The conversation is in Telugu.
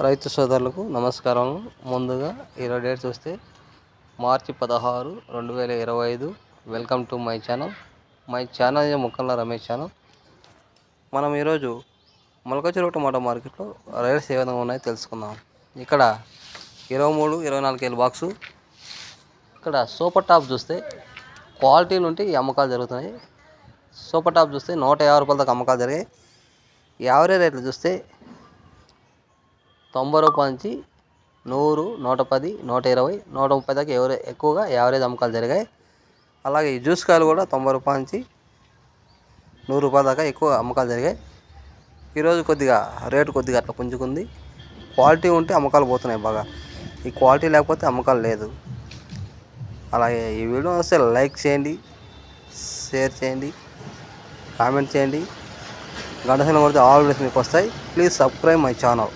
రైతు సోదరులకు నమస్కారం. ముందుగా ఈరోజు డేట్ చూస్తే మార్చి పదహారు రెండు వేల ఇరవై ఐదు. Welcome to my channel. My channel Mukkala Ramesh channel. మనం ఈరోజు మొలకచెరువు టమాటో మార్కెట్లో రేట్స్ ఏ విధంగా ఉన్నాయో తెలుసుకుందాం. ఇక్కడ ఇరవై మూడు ఇరవై నాలుగు కేజీ బాక్సు. ఇక్కడ సూపర్ టాప్ చూస్తే క్వాలిటీ నుండి ఈ అమ్మకాలు జరుగుతున్నాయి. సూపర్ టాప్ చూస్తే నూట యాభై రూపాయల దాకా అమ్మకాలు జరిగాయి. యావరేజ్ రేట్లు చూస్తే తొంభై రూపాయల నుంచి నూరు నూట పది నూట ఇరవై నూట ముప్పై దాకా ఎవరు ఎక్కువగా యావరేజ్ అమ్మకాలు జరిగాయి. అలాగే ఈ జ్యూస్ కాయలు కూడా తొంభై రూపాయల నుంచి నూరు రూపాయల దాకా ఎక్కువ అమ్మకాలు జరిగాయి. ఈరోజు కొద్దిగా రేటు కొద్దిగా అట్లా పుంజుకుంది. క్వాలిటీ ఉంటే అమ్మకాలు పోతున్నాయి బాగా. ఈ క్వాలిటీ లేకపోతే అమ్మకాలు లేదు. అలాగే ఈ వీడియో వస్తే లైక్ చేయండి షేర్ చేయండి కామెంట్ చేయండి. గంట కొడితే ఆల్ వీడియోస్ మీకు వస్తాయి. Please subscribe my channel.